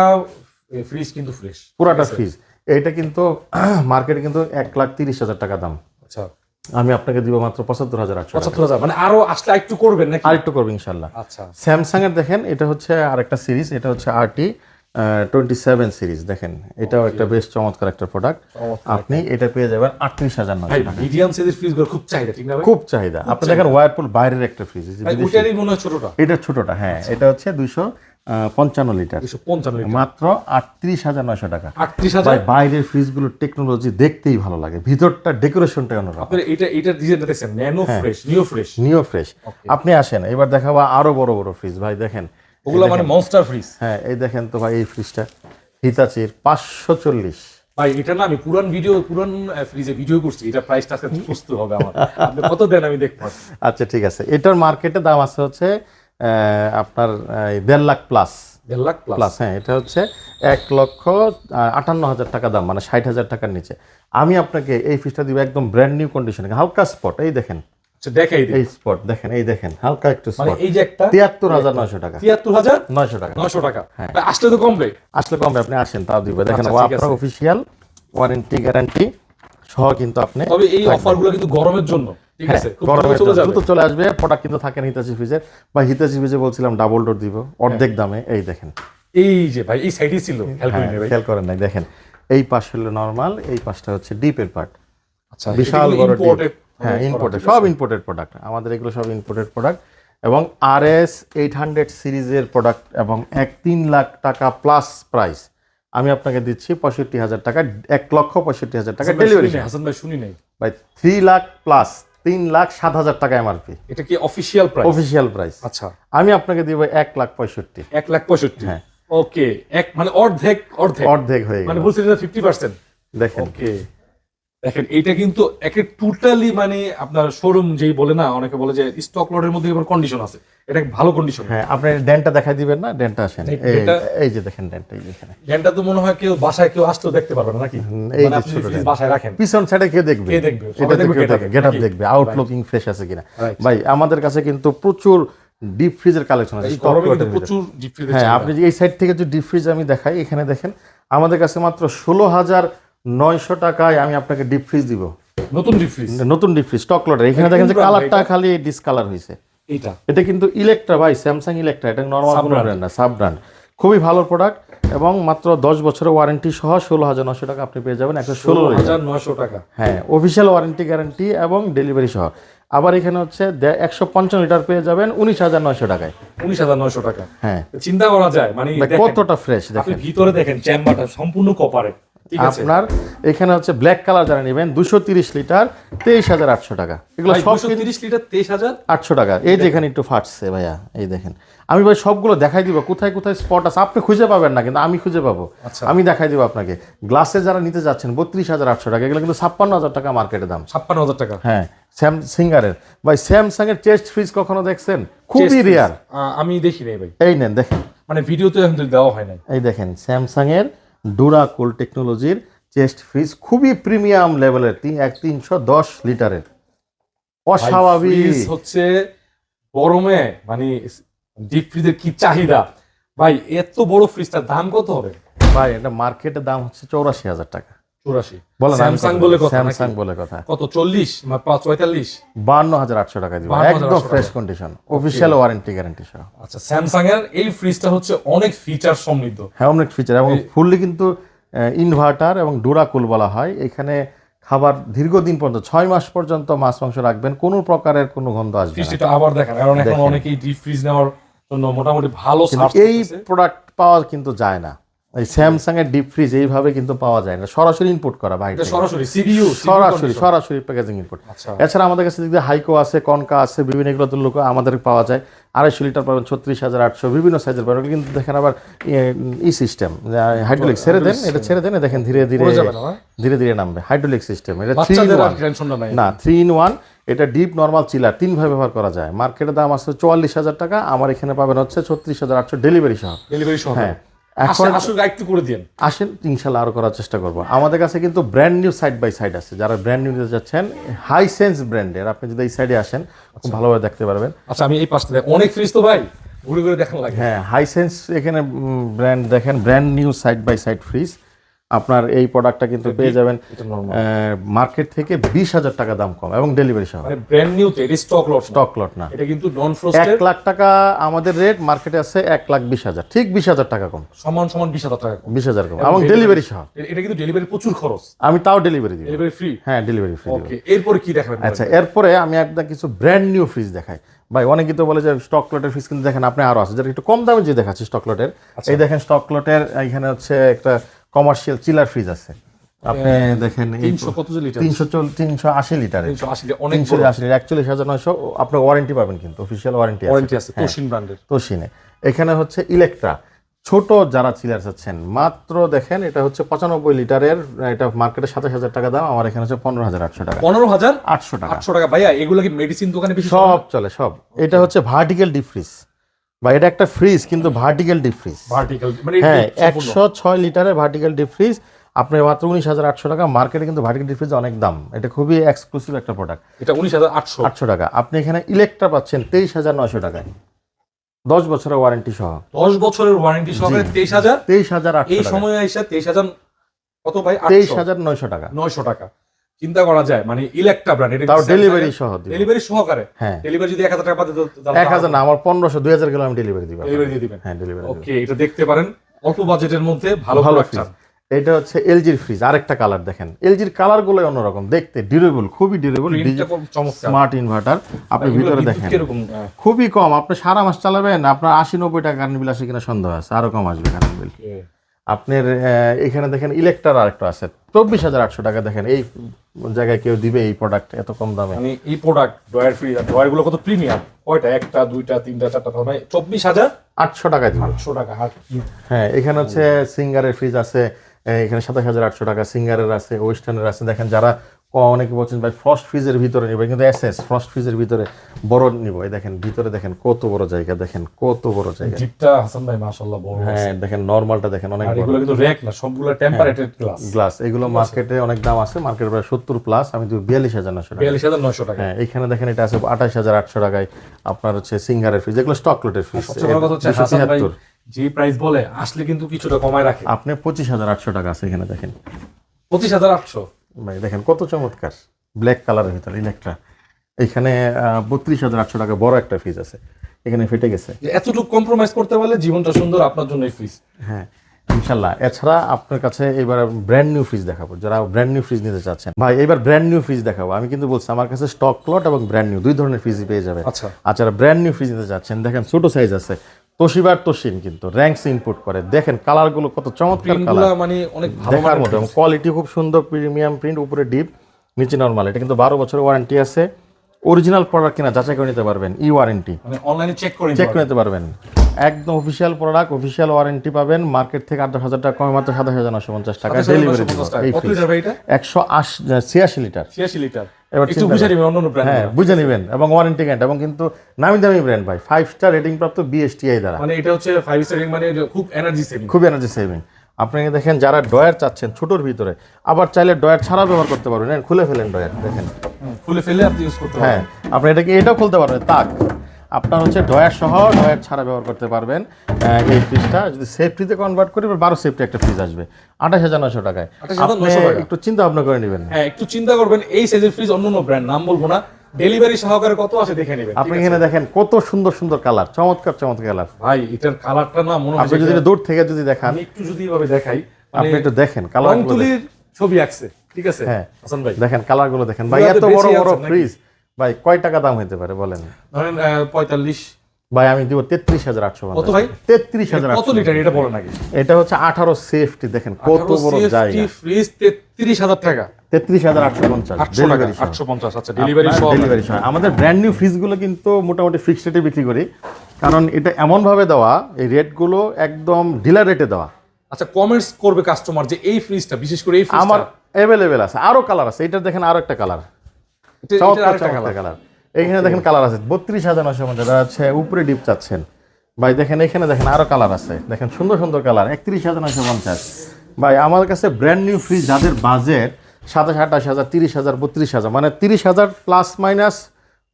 ফ্রিজ কিন্তু ফ্রেশ পুরাটা ফ্রিজ এইটা কিন্তু মার্কেটে কিন্তু এক লাখ তিরিশ হাজার টাকা দাম। আচ্ছা। আমি আপনাকে দিব মাত্র পঁচাত্তর হাজার আটশো পঁচাত্তর হাজার মানে আরও আসলে একটু করবেন নাকি? আরেকটু করব ইনশাল্লাহ। আচ্ছা। স্যামসাং এর দেখেন এটা হচ্ছে আরেকটা সিরিজ এটা হচ্ছে আরটি টোয়েন্টি সেভেন সিরিজ দেখেন। এটাও একটা বেশ চমৎকার একটা প্রোডাক্ট আপনি এটা পেয়ে যাবেন আটত্রিশ হাজার নয় মিডিয়াম সাইজের ফ্রিজগুলো খুব চাহিদা ঠিক না খুব চাহিদা। আপনি দেখেন ওয়ারপুল বাইরের একটা ফ্রিজ হয় ছোটটা। এটা ছোটটা হ্যাঁ। এটা হচ্ছে দুইশো পঞ্চান্ন লিটার। মাত্র আটত্রিশ হাজার নয়শো টাকা। আটত্রিশ হাজার। বাইরের ফ্রিজগুলোর টেকনোলজি দেখতেই ভালো লাগে। ভিতরটা ডেকোরেশনটা অন্যরকম এটা এটা ডিজাইনটা দেখছেন? Nano. Fresh neo fresh neo fresh আপনি আসেন এবার দেখাবো আরও বড় বড় ফ্রিজ ভাই দেখেন ওগুলো মানে মনস্টার ফ্রিজ হ্যাঁ এই দেখেন তো ভাই এই ফ্রিজটা হিতাচির পাঁচশো চল্লিশ। ভাই এটা না আমি পুরান ভিডিও পুরান ফ্রিজে ভিডিও করছি। এটা প্রাইসটা আজকে বুঝতে হবে আমার। আপনি কত দেন আমি দেখব আচ্ছা ঠিক আছে। এটার মার্কেটে দাম আছে হচ্ছে আপনার দেড় লাখ প্লাস দেড় লাখ প্লাস হ্যাঁ এটা হচ্ছে এক লক্ষ আটান্ন হাজার টাকা দাম মানে ষাট হাজার টাকার নিচে। আমি আপনাকে এই ফিসটা দিব একদম ব্র্যান্ড নিউ কন্ডিশনে হালকা স্পট এই দেখেন। আচ্ছা দেখাই এই স্পট দেখেন এই দেখেন হালকা একটু মানে স্পট এই যে একটা তিয়াত্তর হাজার নয়শো টাকা। তিয়াত্তর হাজার নয়শো টাকা। নয়শো টাকা। ভাই, আসলে তো কমবে আসলে কমবে আপনি আসেন তাও দিবে। দেখেন আচ্ছা, আপনার অফিসিয়াল ওয়ারেন্টি গ্যারান্টি সহ কিন্তু আপনি তবে এই অফারগুলো কিন্তু গরমের জন্য। হ্যাঁ, দ্রুত চলে আসবে প্রোডাক্ট কিন্তু থাকে না হিতাচি ফ্রিজের বা হিতাচি ফ্রিজে বলছিলাম ডাবল ডোর দিব অর্ধেক দামে এই দেখেন। এই যে ভাই এই সাইডে ছিল খেয়াল করি হ্যাঁ, ভাই? খেয়াল করেন নাই দেখেন। এই পাশ হলো নর্মাল এই পাশটা হচ্ছে ডিপের পার্ট আচ্ছা বিশাল বড় imported হ্যাঁ ইম্পোর্টেড সব ইম্পোর্টেড প্রোডাক্ট আমাদের এগুলো সব ইম্পোর্টেড প্রোডাক্ট এবং আর এস এইট হান্ড্রেড সিরিজের প্রোডাক্ট এবং এক তিন লাখ টাকা প্লাস প্রাইস আমি আপনাকে দিচ্ছি পঁয়ষট্টি হাজার টাকা এক লক্ষ পঁয়ষট্টি হাজার টাকা ডেলিভারি হাসান ভাই শুনি নাই। বাই থ্রি লাখ প্লাস তিন লাখ সাত হাজার টাকা এমআরপি। এটা কি অফিসিয়াল প্রাইস অফিসিয়াল প্রাইস আচ্ছা। আমি আপনাকে দিব এক লাখ পঁয়ষট্টি। এক লাখ পঁয়ষট্টি? হ্যাঁ। ওকে এক মানে অর্ধেক অর্ধেক। অর্ধেক হয়ে গেল। মানে বলছিলেন ফিফটি পার্সেন্ট দেখেন। ওকে দেখেন এটা কিন্তু একে টোটালি মানে আপনার শোরুম যেই বলে না অনেকে বলে যে স্টক লটের মধ্যে এবার কন্ডিশন আছে। এটা ভালো কন্ডিশন হ্যাঁ আপনি ডেনটা দেখাই দিবেন না? ডেনটা আসেন। এই- যে দেখেন ডেনটা এই যে এখানে। জ্ঞানটা তো মনে হয় কেউ বাসায় কেউ আসলেও দেখতে পারবে না নাকি? এই মানে যে আপনি ছোট বাসায় রাখেন। পিছন সাইডে কে দেখবে? কে দেখবে? এটা দেখবে কেউ up, দেখবে। আউটলুকিং ফ্রেশ আছে কিনা? ভাই আমাদের কাছে কিন্তু প্রচুর ডিপ ফ্রিজের কালেকশন আছে প্রচুর ডিপ ফ্রিজ হ্যাঁ আপনি যে এই সাইড থেকে যদি ডিপ ফ্রিজ আমি দেখাই এখানে দেখেন আমাদের কাছে মাত্র ষোলো হাজার নয়শো টাকায় আমি আপনাকে ডিপ ফ্রিজ দিব। নতুন ডিপ ফ্রিজ নতুন ডিপ ফ্রিজ স্টক লটের এখানে দেখেন যে কালারটা খালি ডিসকালার হয়েছে। এইটা। এটা কিন্তু ইলেকট্রা ভাই স্যামসাং ইলেকট্রা এটা নর্মাল কোনো ব্র্যান্ড না সাব ব্র্যান্ড খুবই ভালো প্রোডাক্ট এবং মাত্র দশ বছরের ওয়ারেন্টি সহ ষোলো হাজার নশো টাকা আপনি পেয়ে যাবেন একশো ষোলো হাজার নয়শো টাকা। হ্যাঁ অফিসিয়াল ওয়ারেন্টি গ্যারান্টি এবং ডেলিভারি সহ। আবার এখানে হচ্ছে একশো পঞ্চান্ন লিটার পেয়ে যাবেন উনিশ হাজার নয়শো টাকায়। উনিশ হাজার নয়শো টাকা। হ্যাঁ। চিন্তা করা যায় মানে কতটা ফ্রেশ দেখেন। ভিতরে দেখেন চেম্বারটা সম্পূর্ণ কপারে ঠিক আছে আপনার এখানে হচ্ছে ব্ল্যাক কালার যারা নেবেন দুশো তিরিশ লিটার তেইশ হাজার আটশো টাকা। এগুলো সব তিরিশ লিটার তেইশ হাজার? আটশো টাকা। এই যে এখানে একটু ফাটছে ভাইয়া এই দেখেন। আমি ভাই সবগুলো দেখাই দিব কোথায় কোথায় স্পট আছে আপনি খুঁজে পাবেন না কিন্তু আমি খুঁজে পাবো। আচ্ছা। আমি দেখাই দিব আপনাকে। গ্লাসে যারা নিতে যাচ্ছেন বত্রিশ হাজার আটশো টাকা এগুলো কিন্তু ছাপ্পান্ন হাজার টাকা মার্কেটে দাম। ছাপ্পান্ন হাজার টাকা। হ্যাঁ স্যাম সিঙ্গারের ভাই স্যামসাং এর চেস্ট ফ্রিজ কখনো দেখছেন? খুবই রেয়ার আমি দেখি নাই ভাই। এই নেন দেখেন। মানে ভিডিওতে এখন দেওয়া হয় নাই। এই দেখেন স্যামসাং এর ডুরাকুল টেকনোলজির চেস্ট ফ্রিজ খুবই প্রিমিয়াম লেভেলের তিন এক তিনশো দশ লিটারের। অস্বাভাবিক। হচ্ছে গরমে মানে ডিপ ফ্রিজের কি চাহিদা? ভাই এত বড় ফ্রিজটার দাম কত হবে? ভাই এটা মার্কেটের দাম হচ্ছে চৌরাশি হাজার টাকা। চুরাশি। বলেন স্যামসাং বলে কথা স্যামসাং বলে কথা। কত চল্লিশ? পাঁচ পঁয়তাল্লিশ? বান্ন হাজার আটশো টাকা দিব। 52,800 একদম fresh condition official warranty guarantee সহ। আচ্ছা স্যামসাং এর এই ফ্রিজটা হচ্ছে অনেক ফিচার সমৃদ্ধ। হ্যাঁ অনেক ফিচার এবং ফুললি কিন্তু ইনভার্টার এবং ডুরাকুল বলা হয়। এখানে খাবার দীর্ঘদিন পর্যন্ত ছয় মাস পর্যন্ত মাছ মাংস রাখবেন কোনো প্রকারের কোনো গন্ধ আসবে ফ্রিজটা আবার দেখেন কারণ এখন অনেকেই ডিপ ফ্রিজ নেওয়ার জন্য মোটামুটি ভালো এই প্রোডাক্ট পাওয়া কিন্তু যায় না। এই স্যামসাং এর ডিপ ফ্রিজ এইভাবে কিন্তু পাওয়া যায় না। সরাসরি ইনপুট করা বাইরে সরাসরি সিবিইউ সরাসরি সরাসরি প্যাকেজিং ইনপুট আচ্ছা। এছাড়া আমাদের কাছে দিকে হাইকো আছে কনকা আছে বিভিন্ন এগুলো তো লোক আমাদের পাওয়া যায়। আড়াইশো লিটার পাবেন ছত্রিশ হাজার আটশো বিভিন্ন সাইজের পাবেন। কিন্তু দেখেন আবার ই সিস্টেম হাইড্রোলিক ছেড়ে দেন এটা ছেড়ে দেন দেখেন ধীরে ধীরে? ধীরে ধীরে নামবে হাইড্রোলিক সিস্টেম এটা থ্রি আর ওয়ান না থ্রি ইন ওয়ান এটা ডিপ নর্মাল চিলার তিনভাবে ব্যবহার করা যায়। মার্কেটের দাম আছে চুয়াল্লিশ হাজার টাকা আমার এখানে পাবেন হচ্ছে ছত্রিশ হাজার আটশো ডেলিভারি সহ। ডেলিভারি সহ। হ্যাঁ। এখন আসুন একটু করে দিন আসেন ইনশাল্লাহ আরও করার চেষ্টা করব। আমাদের কাছে কিন্তু brand new side by side আছে। যারা ব্র্যান্ড নিউ নিতে যাচ্ছেন হাই সেন্স ব্র্যান্ডের আপনি যদি এই সাইডে আসেন খুব ভালোভাবে দেখতে পারবেন। আচ্ছা আমি এই পাশটা দেখ। অনেক ফ্রিজ তো ভাই ঘুরে ঘুরে দেখান লাগে। হ্যাঁ হাই সেন্স এখানে ব্র্যান্ড দেখেন brand new side by side fridge আপনার এই প্রোডাক্টটা কিন্তু পেয়ে যাবেন মার্কেট থেকে বিশ হাজার টাকা দাম কম এবং ডেলিভারি সহ। মানে ব্র্যান্ড নিউ তো স্টক লট স্টক লট না। এটা কিন্তু নন এক ফ্রস্টেড লাখ টাকা আমাদের রেট মার্কেটে আছে এক লাখ বিশ হাজার। ঠিক বিশ হাজার টাকা কম। সমান সমান বিশ হাজার টাকা বিশ হাজার কম। এবং ডেলিভারি সহ। এটা কিন্তু ডেলিভারি প্রচুর খরচ। আমি তাও ডেলিভারি দিই ডেলিভারি ফ্রি হ্যাঁ ডেলিভারি ফ্রি ওকে এরপরে কি দেখাবেন? আচ্ছা এরপরে আমি আপনার কিছু ব্র্যান্ড নিউ ফ্রিজ দেখাই। ভাই অনেকে তো বলে যে স্টক লটের ফ্রিজ কিন্তু দেখেন আপনি আরও আছে। যেটা একটু কম দামে যে দেখাচ্ছি স্টক লটের এই দেখেন স্টক লটের এখানে হচ্ছে একটা কমার্শিয়াল চিলার ফ্রিজ আছে। আপনি দেখেন তিনশো কত লিটার তিনশো আশি লিটারের তিনশো আশি লিটার একচল্লিশ হাজার নয়শো আপনার ওয়ারেন্টি পাবেন কিন্তু অফিসিয়াল ওয়ারেন্টি আছে। ওয়ারেন্টি আছে তোশিন ব্র্যান্ডের তোশিনে এখানে হচ্ছে ইলেকট্রা ছোট যারা চিলার চাচ্ছেন মাত্র দেখেন এটা হচ্ছে পঁচানব্বই লিটারের এটা মার্কেটে সাতাশ হাজার টাকা দাম আমার এখানে হচ্ছে পনেরো হাজার আটশো টাকা। পনেরো হাজার আটশো টাকা। আটশো টাকা। ভাইয়া এগুলো কি মেডিসিন দোকানে সব চলে? সব। এটা হচ্ছে ভার্টিক্যাল ডিপ ফ্রিজ বা এটা একটা ফ্রিজ কিন্তু ভার্টিক্যাল ডিপ ফ্রিজ ভার্টিক্যাল মানে হ্যাঁ। একশো ছয় লিটারের ভার্টিক্যাল ডিপ ফ্রিজ আপনি মাত্র উনিশ হাজার আটশো টাকা মার্কেটে কিন্তু ভার্টিক্যাল ডিপ ফ্রিজ অনেক দাম। এটা খুবই এক্সক্লুসিভ একটা প্রোডাক্ট এটা উনিশ হাজার আটশো। আটশো টাকা। আপনি এখানে ইলেকট্রা পাচ্ছেন তেইশ হাজার নয়শো টাকায়। দশ বছরের ওয়ারেন্টি সহ। দশ বছরের ওয়ারেন্টি সহকারে তেইশ হাজার? তেইশ হাজার এই সময়ে এসে তেইশ হাজার কত ভাই? তেইশ হাজার নয়শো টাকা। নয়শো টাকা। চিন্তা করা যায়। মানে ইলেকট্রা ব্র্যান্ড এটা তাও ডেলিভারি সহ ডেলিভারি সহকারে। হ্যাঁ। ডেলিভারি যদি এক হাজার টাকা পাতে এক হাজার না আমার পনেরোশো দুই হাজার কিলো আমি ডেলিভারি দিব। ডেলিভারি দিয়ে দিবেন। হ্যাঁ ডেলিভারি ওকে এটা দেখতে পারেন। অল্প বাজেটের মধ্যে ভালো ভালো ফ্রিজ এটা হচ্ছে এলজির ফ্রিজ আরেকটা কালার দেখেন। এলজির কালারগুলো অন্যরকম দেখতে ডিউরেবল খুবই ডিউরেবল স্মার্ট ইনভার্টার আপনি ভিতরে দেখেন। খুবই কম আপনি সারা মাস চালাবেন আপনার আশি নব্বই টাকা কারেন্ট বিল আসে কিনা সন্দেহ আছে আরও কম আসবে কারেন্ট বিল আপনার এখানে দেখেন ইলেকট্রার আরেকটা আছে। চব্বিশ হাজার আটশো টাকা দেখেন এই জায়গায় কেউ দিবে এই প্রোডাক্ট এত কম দামে। মানে এই প্রোডাক্ট ডয়ার ফ্রি ড্রয়ারগুলো কত প্রিমিয়াম কয়টা? একটা দুইটা তিনটা চারটা মানে চব্বিশ হাজার? আটশো টাকায় দিবে। আটশো টাকা হ্যাঁ এখানে হচ্ছে সিঙ্গারের ফ্রিজ আছে এখানে সাতাশ হাজার আটশো টাকা সিঙ্গারের আছে ওয়েস্টার্নের আছে। দেখেন যারা অনেকে বলছেন ভাই ফ্রস্ট ফ্রিজের ভিতরে নিবে। কিন্তু এস এস ফ্রস্ট ফ্রিজের ভিতরে বড় নিব। এই দেখেন ভিতরে দেখেন কত বড় জায়গা দেখেন কত বড় জায়গা। জিপটা হাসান ভাই মাশাআল্লাহ বড় হ্যাঁ দেখেন নর্মালটা দেখেন অনেক বড়। এগুলো কিন্তু র্যাক না সবগুলো টেম্পারেটেড গ্লাস গ্লাস এগুলো মার্কেটে অনেক দাম আছে মার্কেটে প্রায় সত্তর প্লাস আমি তো বিয়াল্লিশ হাজার নশো টাকা বিয়াল্লিশ হাজার নয়শো টাকা হ্যাঁ এখানে দেখেন এটা আছে আঠাশ হাজার আটশো টাকায়। আপনার হচ্ছে সিঙ্গারের ফ্রিজ এগুলো স্টক লোটের ফ্রিজ সবচেয়ে বড় কথা হচ্ছে হাসান ভাই যে প্রাইস বলে আসলে কিন্তু কিছুটা কমায় রাখে। আপনি পঁচিশ হাজার আটশো টাকা আছে এখানে দেখেন। পঁচিশ হাজার আটশো? ভাই দেখেন কত চমৎকার। ব্ল্যাক কালারের ভিতরে ইলেকট্রা। এখানে বত্রিশ হাজার আটশো টাকা বড় একটা ফ্রিজ আছে। এখানে ফেটে গেছে। এতটুকু কম্প্রোমাইজ করতে পারলে জীবনটা সুন্দর আপনার জন্য এই ফ্রিজ হ্যাঁ ইনশাল্লাহ। এছাড়া আপনার কাছে এবার ব্র্যান্ড নিউ ফ্রিজ দেখাবো। যারা ব্র্যান্ড নিউ ফ্রিজ নিতে চাচ্ছেন। ভাই এবার ব্র্যান্ড নিউ ফ্রিজ দেখাবো। আমি কিন্তু বলছি আমার কাছে স্টক ক্লট এবং ব্র্যান্ড নিউ দুই ধরনের ফ্রিজই পেয়ে যাবে আচ্ছা। আচ্ছা যারা ব্র্যান্ড নিউ ফ্রিজ নিতে চাচ্ছেন দেখেন ছোট সাইজ আছে। তোশিবার তোশিন কিন্তু র্যাঙ্কস ইনপুট করে। দেখেন কালারগুলো কত চমৎকার কালার মানে অনেক ভালো দেখার মতো কোয়ালিটি খুব সুন্দর প্রিমিয়াম প্রিন্ট উপরে ডিপ নিচে নর্মাল এটা কিন্তু বারো বছরের ওয়ারেন্টি আছে। অরিজিনাল প্রোডাক্ট কিনা যাচাই করে নিতে পারবেন ই ওয়ারেন্টি মানে অনলাইনে চেক করে চেক করে নিতে পারবেন। একদম অফিসিয়াল প্রোডাক্ট অফিসিয়াল ওয়ারেন্টি পাবেন। মার্কেট থেকে আট দশ হাজার টাকা কমে মাত্র সাতাশ হাজার নশো পঞ্চাশ টাকা। ডেলিভারি একশো আশি ছিয়াশি লিটার। ছিয়াশি লিটার। এবার একটু বুঝে নিবেন অন্য অন্য ব্র্যান্ড হ্যাঁ বুঝে নেবেন। এবং ওয়ারেন্টি এবং কিন্তু নামি দামি ব্র্যান্ড ভাই। ফাইভ স্টার রেটিং প্রাপ্ত বিএসটিআই দ্বারা। মানে এটা হচ্ছে ফাইভ স্টারিং মানে খুব এনার্জি সেভিং খুব এনার্জি সেভিং আপনাকে দেখেন যারা ডয়ার চাচ্ছেন ছোটোর ভিতরে আবার চাইলে ডয়ার ছাড়া ব্যবহার করতে পারবেন। খুলে ফেলেন ডয়ার দেখেন। খুলে ফেলে আপনি ইউজ করতে হ্যাঁ আপনি এটাকে এটাও খুলতে পারবেন তাক। আপনার হচ্ছে ডয়ার সহ ডয়ার ছাড়া ব্যবহার করতে পারবেন এই ফ্রিজটা। যদি সেফটিতে কনভার্ট করি বারো সেফটি একটা ফ্রিজ আসবে। আঠাশ হাজার নশো টাকায়। 28,900 আপনি টাকা। একটু চিন্তা ভাবনা করে নেবেন হ্যাঁ একটু চিন্তা করবেন এই সাইজের ফ্রিজ অন্য ব্র্যান্ড নাম বলব না। ডেলিভারি সহকারে কত আছে দেখে নেবেন। আপনি এখানে দেখেন কত সুন্দর সুন্দর কালার চমৎকার চমৎকার কালার ভাই এটার কালারটা না মনে হয় আপনি যদি দূর থেকে যদি দেখান। একটু যদি এভাবে দেখাই মানে আপনি একটু দেখেন কালার ছবি আঁকছে ঠিক আছে? হ্যাঁ। হাসান ভাই। দেখেন কালারগুলো দেখেন। ভাই এত বড় বড় ফ্রিজ ভাই কয় টাকা দাম হতে পারে বলেন? ধরেন পঁয়তাল্লিশ। ভাই আমি দিব তেত্রিশ হাজার আটশো কত ভাই? তেত্রিশ হাজার কত লিটার? এটা বলে নাকি এটা হচ্ছে আঠারো সেফটি দেখেন কত বড় জায়গা। ফ্রিজ তেত্রিশ হাজার টাকা। তেত্রিশ হাজার আটশো পঞ্চাশ ডেলিভারি আটশো পঞ্চাশ আচ্ছা ডেলিভারি ডেলিভারি সহ। আমাদের ব্র্যান্ড নিউ ফ্রিজগুলো কিন্তু মোটামুটি ফিক্সড রেটে বিক্রি করি। কারণ এটা এমনভাবে দেওয়া এই রেটগুলো একদম ডিলার রেটে দেওয়া। আচ্ছা কমেন্টস করবে কাস্টমার যে এই ফ্রিজটা বিশেষ করে এই আমার অ্যাভেলেবেল আছে। আরও কালার আছে। এটা দেখেন আরও একটা কালার কালার এখানে দেখেন কালার আছে। বত্রিশ হাজার নশো পঞ্চাশ হচ্ছে উপরে ডিপ চাচ্ছেন। ভাই দেখেন এখানে দেখেন আরও কালার আছে। দেখেন সুন্দর সুন্দর কালার একত্রিশ হাজার নশো পঞ্চাশ। ভাই আমার কাছে ব্র্যান্ড নিউ ফ্রিজ যাদের বাজেট সাতাশ আঠাশ হাজার তিরিশ হাজার বত্রিশ হাজার মানে তিরিশ হাজার প্লাস মাইনাস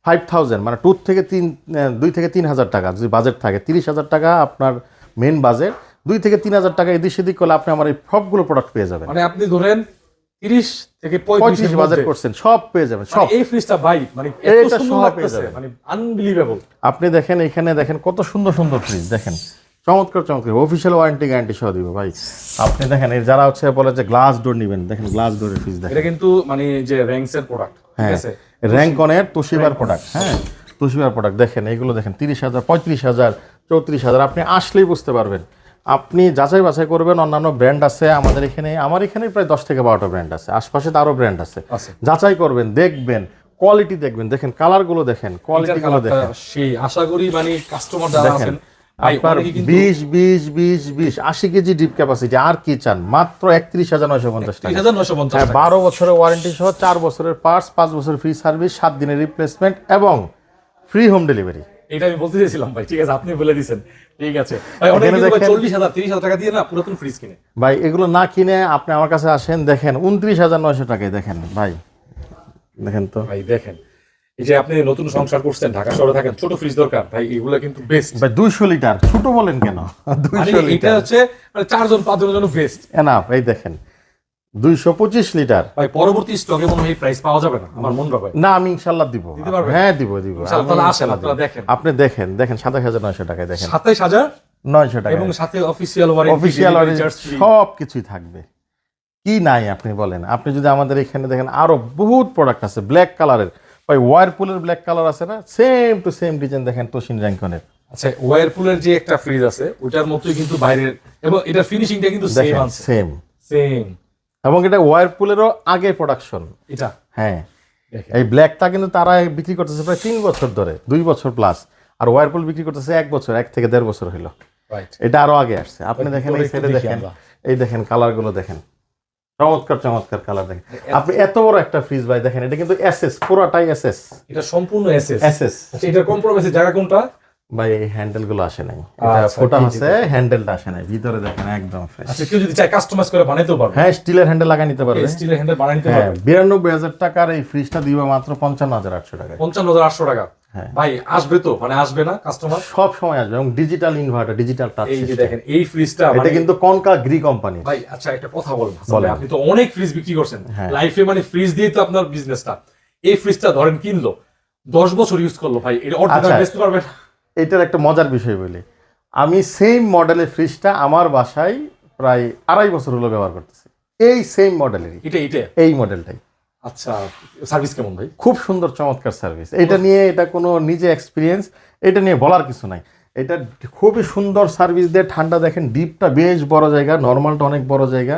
ফাইভ থাউজেন্ড মানে টু থেকে তিন দুই থেকে তিন হাজার টাকা যদি বাজেট থাকে। তিরিশ হাজার টাকা আপনার মেন বাজেট দুই থেকে তিন হাজার টাকা এদিক সেদিক করলে আপনি আমার এই সবগুলো প্রোডাক্ট পেয়ে যাবেন। মানে আপনি ধরেন তিরিশ থেকে পঁয়ত্রিশ বাজেট করছেন সব পেয়ে যাবেন সব। এই ফ্রিজটা ভাই মানে এত এটা সুন্দর পেয়ে যাবেন। মানে আনবিলিভেবল আপনি দেখেন এখানে দেখেন কত সুন্দর সুন্দর ফ্রিজ দেখেন। চমৎকার চমৎকার। অফিসিয়াল ওয়ারেন্টি গ্যারান্টি সহ দিব ভাই। আপনি দেখেন যারা হচ্ছে বলে যে গ্লাস ডোর নেবেন দেখেন গ্লাস ডোরের ফ্রিজ দেখেন। এটা কিন্তু মানে যে র্যাঙ্কস এর প্রোডাক্ট হ্যাঁ। র্যাঙ্কনের তোশিবার প্রোডাক্ট হ্যাঁ। তোশিবার প্রোডাক্ট দেখেন এইগুলো দেখেন তিরিশ হাজার পঁয়ত্রিশ হাজার চৌত্রিশ হাজার আপনি আসলেই বুঝতে পারবেন। আপনি যাচাই বাছাই করবেন অন্যান্য ব্র্যান্ড আছে আমাদের এখানে। আমার এখানে প্রায় দশ থেকে বারোটা ব্র্যান্ড আছে আশপাশে তো আরও ব্র্যান্ড আছে। যাচাই করবেন দেখবেন কোয়ালিটি দেখবেন। দেখেন কালারগুলো দেখেন কোয়ালিটিগুলো দেখেন। সেই আশা করি মানে কাস্টমার যারা আছেন আপনার বিশ বিশ বিশ বিশ আশি কেজি ডিপ ক্যাপাসিটি আর কি চান? মাত্র একত্রিশ হাজার নয়শো পঞ্চাশ টাকা। হ্যাঁ। বারো বছরের ওয়ারেন্টি সহ চার বছরের পার্টস পাঁচ বছরের ফ্রি সার্ভিস সাত দিনের রিপ্লেসমেন্ট এবং ফ্রি হোম ডেলিভারি এটা আমি বলতে চাইছিলাম ভাই ঠিক আছে আপনি বলে দিছেন ঠিক আছে। ভাই ভাই চল্লিশ হাজার তিরিশ হাজার টাকা দিয়ে না পুরাতন ফ্রিজ কিনে। ভাই এগুলো না কিনে আপনি আমার কাছে আসেন দেখেন উনত্রিশ হাজার নয়শো টাকায় দেখেন ভাই। দেখেন তো। ভাই দেখেন। এই যে আপনি নতুন সংসার করছেন ঢাকা শহরে থাকেন ছোট ফ্রিজ দরকার। ভাই এগুলো কিন্তু বেস্ট ভাই দুইশো লিটার ছোট বলেন কেন? মানে দুইশো এটা লিটার। হচ্ছে মানে চারজন পাঁচজনের জন্য বেস্ট এনাফ এই দেখেন। দুইশো পঁচিশ লিটার। ভাই পরবর্তী স্টকে মনে হয় প্রাইস পাওয়া যাবে না। আমার মন ভাবে। না আমি ইনশাল্লাহ দিব। হ্যাঁ দিব দিব। দেখেন। আপনি দেখেন দেখেন সাতাশ হাজার নয়শো টাকায় দেখেন। সাতাইশ হাজার? নয়শো টাকা এবং সাথে অফিসিয়াল অফিসিয়াল সব কিছুই থাকবে। কি নাই আপনি বলেন? আপনি যদি আমাদের এখানে দেখেন আরও বহুত প্রোডাক্ট আছে ব্ল্যাক কালারের ভাই ওয়ারপুলের ব্ল্যাক কালার আছে না? সেম টু সেম ডিজাইন দেখেন তোশিন র্যাঙ্কনের আচ্ছা ওয়ারপুলের যে একটা ফ্রিজ আছে ওটার মতোই কিন্তু বাইরের এবং এটার ফিনিশিংটা কিন্তু সেম আছে। সেম সেম এবং এটা ওয়ারপুলেরও আগে প্রোডাকশন এটা? হ্যাঁ। এই ব্ল্যাকটা কিন্তু তারা বিক্রি করতেছে প্রায় তিন বছর ধরে দুই বছর প্লাস আর ওয়ারপুল বিক্রি করতেছে এক বছর এক থেকে দেড় বছর হলো এটা আরও আগে আসছে। আপনি দেখেন এই সাইডে দেখেন। এই দেখেন কালারগুলো দেখেন। চমৎকার চমৎকার কালার দেখেন। আপনি এত বড় একটা ফ্রিজ ভাই দেখেন এটা কিন্তু এসএস পুরোটাই এসএস এটা সম্পূর্ণ এসএস এসএস এটার কম্প্রোমাইজের জায়গা কোনটা? ভাই এই হ্যান্ডেলগুলো আসে নাই। এটা আচ্ছা, ফোটা আছে হ্যান্ডেলটা আসে নাই ভিতরে দেখেন একদম ফ্রেশ আচ্ছা কেউ যদি চায় কাস্টমাইজ করে বানাইতেও পারবে। হ্যাঁ স্টিলের হ্যান্ডেল লাগা নিতে পারবে। স্টিলের হ্যান্ডেল বানাই নিতে হ্যাঁ পারবে। বিরানব্বই হাজার টাকার এই ফ্রিজটা দিবে মাত্র পঞ্চান্ন হাজার আটশো টাকা। পঞ্চান্ন হাজার আটশো টাকা। হ্যাঁ। ভাই আসবে তো মানে আসবে না কাস্টমার সব সময় আসবে এবং ডিজিটাল ইনভার্টার ডিজিটাল টাচ এই যে দেখেন এই ফ্রিজটা এটা মানে কিন্তু কনকা গ্রি কোম্পানি ভাই আচ্ছা একটা কথা হাসান আপনি তো অনেক ফ্রিজ বিক্রি করছেন। হ্যাঁ। লাইফে মানে ফ্রিজ দিয়ে তো আপনার বিজনেসটা এই ফ্রিজটা ধরেন কিনলো দশ বছর ইউজ করল ভাই এটা অরিজিনাল আচ্ছা। বেচতে পারবেন এটার একটা মজার বিষয় বলি। আমি সেম মডেলের ফ্রিজটা আমার বাসায় প্রায় আড়াই বছর হলো ব্যবহার করতেছি। এই সেম মডেলেরই এটা এটা? এই মডেলটাই আচ্ছা সার্ভিস কেমন ভাই? খুব সুন্দর চমৎকার সার্ভিস এটা নিয়ে এটা কোনো নিজে এক্সপিরিয়েন্স এটা নিয়ে বলার কিছু নাই। এটা খুবই সুন্দর সার্ভিস দিয়ে ঠান্ডা দেখেন ডিপটা বেশ বড় জায়গা নর্মালটা অনেক বড় জায়গা।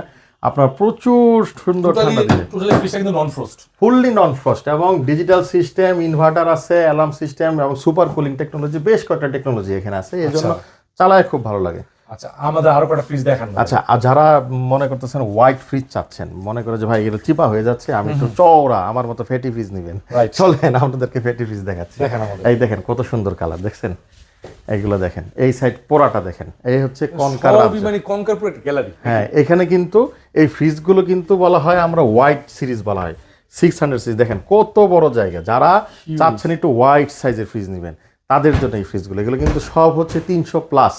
আপনার প্রচুর সুন্দর ঠান্ডা দিবে। টোটালি ফ্রিজটা কিন্তু non frost fully non frost এবং ডিজিটাল সিস্টেম ইনভার্টার আছে অ্যালার্ম সিস্টেম এবং সুপার কুলিং টেকনোলজি বেশ কয়েকটা টেকনোলজি এখানে আছে এই জন্য চালায় খুব ভালো লাগে। আচ্ছা আমাদের আরও কটা ফ্রিজ দেখান আচ্ছা আর যারা মনে করতেছেন হোয়াইট ফ্রিজ চাচ্ছেন মনে করে যে ভাই এটা চিপা হয়ে যাচ্ছে আমি একটু চওড়া আমার মতো ফেটি ফ্রিজ নেবেন. চলেন আপনাদেরকে ফেটি ফ্রিজ দেখাচ্ছি। এই দেখেন কত সুন্দর কালার দেখছেন? এইগুলো দেখেন এই সাইড পোড়াটা দেখেন এই হচ্ছে কনকার সবই মানে কনকার পুরো গ্যালারি হ্যাঁ এখানে কিন্তু এই ফ্রিজগুলো কিন্তু বলা হয় আমরা হোয়াইট সিরিজ বলা হয় সিক্স হান্ড্রেড সিরিজ দেখেন কত বড় জায়গা যারা চাচ্ছেন একটু হোয়াইট সাইজের ফ্রিজ নেবেন তাদের জন্য এই ফ্রিজগুলো এগুলো কিন্তু সব হচ্ছে তিনশো প্লাস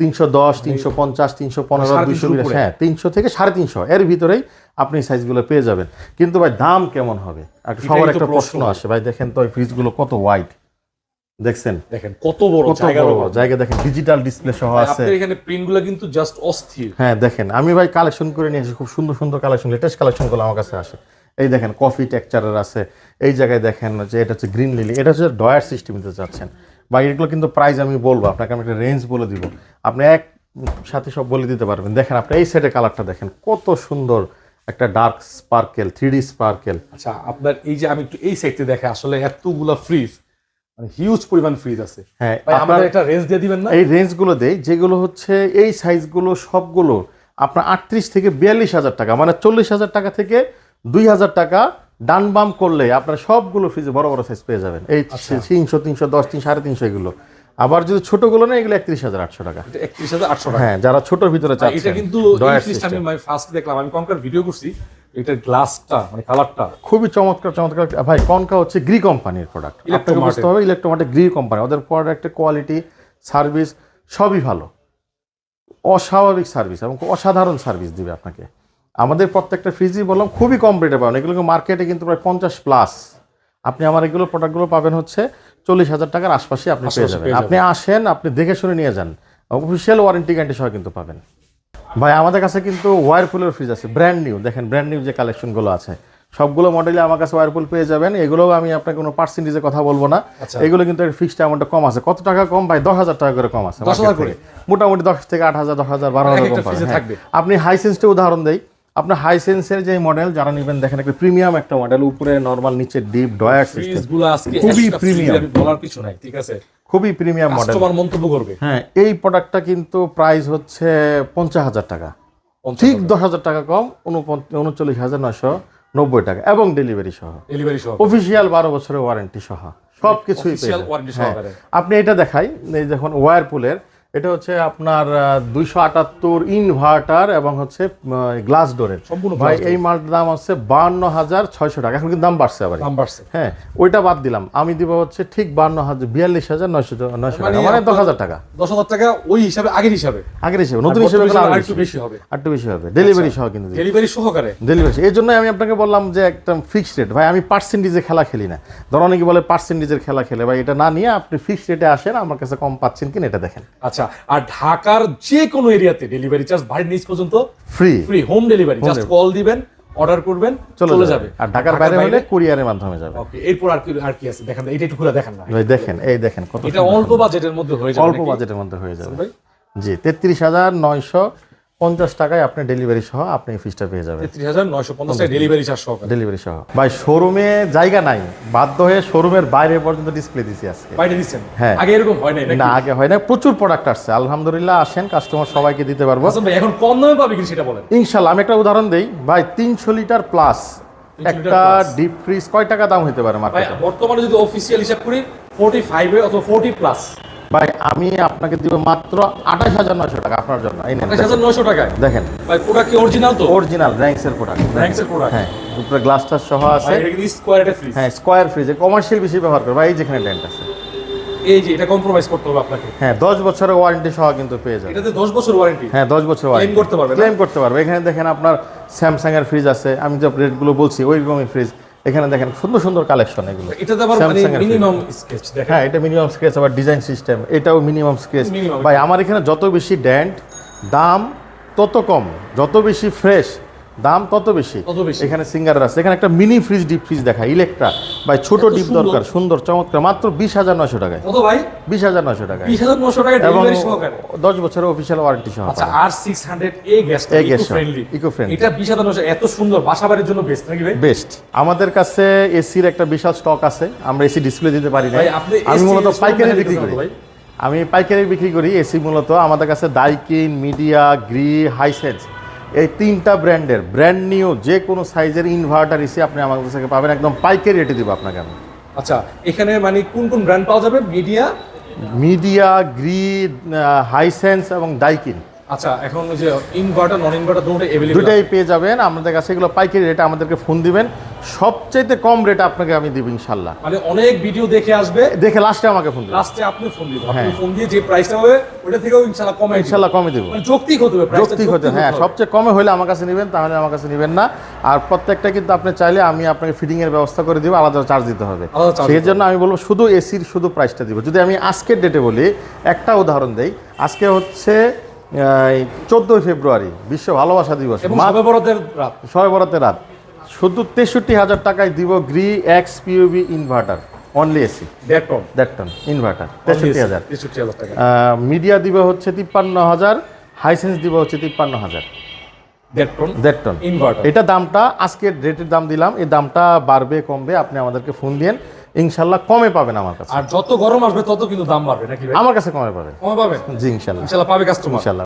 তিনশো দশ তিনশো পঞ্চাশ তিনশো পনেরো দুইশো হ্যাঁ তিনশো থেকে সাড়ে তিনশো। এর ভিতরেই আপনি সাইজগুলো পেয়ে যাবেন। কিন্তু ভাই দাম কেমন হবে? সবার একটা প্রশ্ন। প্রশ্ন আসে ভাই দেখেন তো এই ফ্রিজগুলো কত হোয়াইট দেখছেন? দেখেন কত বড় জায়গা বড় জায়গা দেখেন ডিজিটাল ডিসপ্লে সহ আছে। আপনার এখানে প্রিন্টগুলো কিন্তু জাস্ট অস্থির। হ্যাঁ দেখেন আমি ভাই কালেকশন করে নিয়েছি খুব সুন্দর সুন্দর কালেকশন লেটেস্ট কালেকশনগুলো আমার কাছে আসে। এই দেখেন কফি টেক্সচারের আছে। এই জায়গায় দেখেন যে এটা হচ্ছে গ্রিন লিলি এটা হচ্ছে ডয়ার সিস্টেম দিতে চাচ্ছেন বা এগুলো কিন্তু প্রাইস আমি বলব আপনাকে আমি একটা রেঞ্জ বলে দিব। আপনি এক সাথে সব বলে দিতে পারবেন। দেখেন আপনি এই সাইডে কালারটা দেখেন কত সুন্দর একটা dark sparkle three D sparkle আচ্ছা আপনার এই যে আমি একটু এই সাইডে দেখে আসলে এতগুলা ফ্রিজ মানে হিউজ পরিমাণ ফ্রিজ আছে। হ্যাঁ আমাদের একটা রেঞ্জ দিয়ে দিবেন না? এই রেঞ্জগুলো দেই যেগুলো হচ্ছে এই সাইজগুলো সবগুলো আপনার আটত্রিশ থেকে বিয়াল্লিশ হাজার টাকা মানে চল্লিশ হাজার টাকা থেকে দুই হাজার টাকা ডান বাম করলে আপনার সবগুলো ফ্রিজে বড় বড় সাইজ পেয়ে যাবেন। এই তিনশো তিনশো দশ তিন সাড়ে তিনশো এগুলো। আবার যদি ছোটগুলো না এগুলো একত্রিশ হাজার আটশো টাকা। একত্রিশ হাজার আটশো টাকা। হ্যাঁ যারা ছোটোর ভিতরে ভাই, চাচ্ছেন। এটা কিন্তু আমি ফার্স্ট দেখলাম আমি কনকার ভিডিও করছি। এটার গ্লাসটা মানে কালারটা খুবই চমৎকার চমৎকার। ভাই কনকা হচ্ছে গ্রি কোম্পানির প্রোডাক্ট আপনাকে বুঝতে হবে ইলেকট্রোমার্টের গ্রি কোম্পানি ওদের প্রোডাক্টের কোয়ালিটি সার্ভিস সবই ভালো। অস্বাভাবিক সার্ভিস এবং অসাধারণ সার্ভিস দিবে আপনাকে। আমাদের প্রত্যেকটা ফ্রিজই বললাম খুবই কম রেটে পাবেন এগুলো মার্কেটে কিন্তু প্রায় পঞ্চাশ প্লাস আপনি আমার এগুলো প্রোডাক্টগুলো পাবেন হচ্ছে চল্লিশ হাজার টাকার আশপাশে আপনি পেয়ে যাবেন। আপনি আসেন আপনি দেখে শুনে নিয়ে যান। অফিসিয়াল ওয়ারেন্টি গ্যারান্টি সহ কিন্তু পাবেন। ভাই আমাদের কাছে কিন্তু ওয়ারপুলের ফ্রিজ আছে ব্র্যান্ড নিউ দেখেন ব্র্যান্ড নিউ যে কালেকশনগুলো আছে সবগুলো মডেলে আমার কাছে ওয়ারফুল পেয়ে যাবেন এগুলোও আমি আপনাকে কোনো পার্সেন্টেজে কথা বলব না আচ্ছা। এগুলো কিন্তু ফিক্সড অ্যামাউন্টটা কম আছে কত টাকা কম ভাই দশ হাজার টাকা করে কম আছে 10,000 market করে? থেকে। মোটামুটি দশ থেকে আট হাজার দশ হাজার বারো হাজার কম হ্যাঁ। থাকবে। আপনি হাই সেন্সটা উদাহরণ দেই আপনার হাই সেন্সের যে মডেল যারা নেবেন দেখেন একটা প্রিমিয়াম একটা মডেল উপরে নর্মাল নিচে ডিপ ডয়ার সিস্টেম খুবই আমি বলার কিছু নাই ঠিক আছে? খুবই প্রিমিয়াম মডেল কাস্টমার মন্তব্য করবে। হ্যাঁ এই প্রোডাক্টটা কিন্তু প্রাইস হচ্ছে পঞ্চাশ হাজার টাকা। ঠিক দশ হাজার টাকা কম উনচল্লিশ হাজার নয়শো নব্বই টাকা এবং ডেলিভারি সহ। ডেলিভারি সহ। অফিসিয়াল বারো বছরের ওয়ারেন্টি সহ। সব কিছুই Official আপনি এটা দেখাই এই দেখুন ওয়ারপুলের এটা হচ্ছে আপনার দুইশো আটাত্তর ইনভার্টার এবং হচ্ছে গ্লাস ডোরের। সম্পূর্ণ ভাই এই মালটার দাম হচ্ছে বান্ন হাজার ছয়শো টাকা। এখন কিন্তু দাম বাড়ছে আবার। দাম বাড়ছে। হ্যাঁ ওইটা বাদ দিলাম। আমি দিব হচ্ছে ঠিক বান্ন হাজার বিয়াল্লিশ হাজার নয়শো নয়শো মানে টাকা মানে দশ হাজার টাকা। দশ হাজার টাকা ওই হিসাবে আগের হিসাবে। আগের হিসেবে নতুন হিসেবে। একটু বেশি হবে আর একটু বেশি। হবে। ডেলিভারি সহ কিন্তু ডেলিভারি সহকারে। ডেলিভারি এই জন্যই আমি আপনাকে বললাম যে একদম ফিক্সড রেট ভাই আমি পার্সেন্টেজে খেলা খেলি না। ধরো অনেকে বলে পার্সেন্টেজের খেলা খেলে। ভাই এটা না নিয়ে আপনি ফিক্সড রেটে আসেন আমার কাছে কম পাচ্ছেন কিনা এটা দেখেন। আচ্ছা। আর ঢাকার যে কোনো এরিয়াতে ডেলিভারি চার্জ বাড়ির নিচ পর্যন্ত free free home delivery just call দিবেন অর্ডার করবেন চলে যাবে। আর ঢাকার বাইরে হলে কুরিয়ারের মাধ্যমে যাবে। ওকে এরপর আর কি আর কি আছে? দেখেন এটা একটু খুলে দেখেন না। ভাই দেখেন এই দেখেন কত এটা অল্প বাজেটের মধ্যে হয়ে যাবে অল্প বাজেটের মধ্যে হয়ে যাবে। ভাই। জি তেত্রিশ হাজার নয়শো পঞ্চাশ টাকায় আপনি ডেলিভারি সহ আপনি এই ফিসটা পেয়ে যাবেন। তেত্রিশ হাজার নয়শো পঞ্চাশ ডেলিভারি চার্জ সহকারে। ডেলিভারি সহ। ভাই শোরুমে জায়গা নাই। বাধ্য হয়ে শোরুমের বাইরে পর্যন্ত ডিসপ্লে দিছি আজকে। বাইরে দিচ্ছেন? হ্যাঁ। আগে এরকম হয় নাই নাকি? না আগে হয় না প্রচুর প্রোডাক্ট আসছে। আলহামদুলিল্লাহ আসেন কাস্টমার সবাইকে দিতে পারব। হাসান ভাই এখন কম দামে পাবে কি সেটা বলেন? ইনশাল্লাহ আমি একটা উদাহরণ দেই। ভাই তিনশো লিটার প্লাস একটা ডিপ ফ্রিজ কয় টাকা দাম হতে পারে ভাই মার্কেটে বর্তমানে যদি অফিসিয়াল হিসাব করি ফোর্টি ফাইভে অথবা ফোর্টি প্লাস ভাই আমি আপনাকে দিব মাত্র আঠাশ হাজার নয়শো টাকা আপনার জন্য। এই নেন আঠাশ হাজার নয়শো টাকায়? দেখেন। ভাই প্রোডাক্ট কি অরিজিনাল তো? অরিজিনাল র্যাঙ্কসের প্রোডাক্ট হ্যাঁ উপরে গ্লাসটা সহ আছে। ভাই স্কোয়ার ফ্রিজ হ্যাঁ স্কোয়ার ফ্রিজে কমার্শিয়াল বেশি ব্যবহার করে। ভাই এই যেখানে ডেন্ট আছে। এই যে এটা কম্প্রোমাইজ করতে হবে আপনাকে। হ্যাঁ দশ বছরের ওয়ারেন্টি সহ কিন্তু পেয়ে যাবে এটাতে দশ বছর ওয়ারেন্টি হ্যাঁ দশ বছর ওয়ারেন্টি করতে পারবে ক্লেম করতে পারবে। এখানে দেখেন আপনার স্যামসাং এর ফ্রিজ আছে। আমি যে রেটগুলো বলছি ওই রকমই ফ্রিজ এখানে দেখেন সুন্দর সুন্দর কালেকশন এগুলো। আবার মানে Samsung এর fridge। মিনিমাম স্কেচ দেখেন। হ্যাঁ এটা মিনিমাম স্কেচ আবার ডিজাইন সিস্টেম এটাও মিনিমাম স্কেচ ভাই আমার এখানে যত বেশি ড্যান্ট দাম তত কম যত বেশি ফ্রেশ দাম তত বেশি। এখানে সিঙ্গারের আছে। এখানে একটা মিনি ফ্রিজ ডিপ ফ্রিজ দেখা ইলেকট্রা। ভাই ছোট ডিপ দরকার সুন্দর চমৎকার। মাত্র বিশ হাজার নয়শো টাকায়। ভাই? বিশ হাজার নয়শো টাকায়। এবং দশ বছরের অফিসিয়াল ওয়ারেন্টি সহ আচ্ছা R six hundred A gas eco friendly এটা বিশ হাজার এত সুন্দর। বাসা বাড়ির জন্য বেস্ট নাকি ভাই? বেস্ট আমাদের কাছে এসির একটা বিশাল স্টক আছে। আমরা এসি ডিসপ্লে দিতে পারি না আমি মূলত পাইকারি বিক্রি করি। আমি পাইকারি বিক্রি করি। এসি মূলত আমাদের কাছে ডাইকিন মিডিয়া গ্রি হাইসেন্স এই তিনটা ব্র্যান্ডের ব্র্যান্ড নিউ যে কোনো সাইজের ইনভার্টার এসে আপনি আমাদের থেকে পাবেন। একদম পাইকারি রেটে দিব আপনাকে আমি। আচ্ছা এখানে মানে কোন কোন ব্র্যান্ড পাওয়া যাবে? মিডিয়া মিডিয়া গ্রি হাইসেন্স এবং ডাইকিন আচ্ছা এখন ওই যে ইনভার্টার নন ইনভার্টার দুটাই পেয়ে যাবেন। আমাদের কাছে এগুলো পাইকারি রেটে আমাদেরকে ফোন দিবেন। সবচাইতে কম রেটে আপনাকে আমি দিব ইনশাল্লাহ মানে অনেক ভিডিও দেখে আসবে। দেখে লাস্টে আমাকে ফোন দিবেন লাস্টে আপনি ফোন দিবেন। আপনি হ্যাঁ। ফোন দিয়ে যে প্রাইসটা হবে ওটা থেকেও ইনশাআল্লাহ কমে ইনশাল্লাহ কমে দেবো। মানে যৌক্তিক হতে হবে যৌক্তিক হতে হ্যাঁ সবচেয়ে কমে হলে আমার কাছে নেবেন তাহলে আমার কাছে নেবেন না। আর প্রত্যেকটা কিন্তু আপনি চাইলে আমি আপনাকে ফিটিং এর ব্যবস্থা করে দিব আলাদা চার্জ দিতে হবে। সেই জন্য আমি বলব শুধু এসির শুধু প্রাইসটা দিব। যদি আমি আজকের ডেটে বলি একটা উদাহরণ দেই। আজকে হচ্ছে চোদ্দোই ফেব্রুয়ারি বিশ্ব ভালোবাসা দিবস। সবে রাত। ছয় বরাতের রাত। শুধু তেষট্টি হাজার টাকায় দিব Gree X POB inverter only AC দেড় টন দ্যাট টন ইনভার্টার তেষট্টি হাজার। তেষট্টি হাজার টাকা। মিডিয়া দিব হচ্ছে তিপ্পান্ন হাজার হাইসেন্স দিবে হচ্ছে তিপ্পান্ন হাজার। ইনভার্টার এটা দামটা আজকের রেটের দাম দিলাম এই দামটা বাড়বে কমবে আপনি আমাদেরকে ফোন দিন ইনশাল্লাহ কমে পাবেন আমার কাছে। আর যত গরম আসবে তত কিন্তু দাম বাড়বে নাকি আমার কাছে কমে পাবে কমে পাবেন? জি ইনশাল্লাহ। ইনশাআল্লাহ পাবে কাস্টমার ইনশাল্লাহ।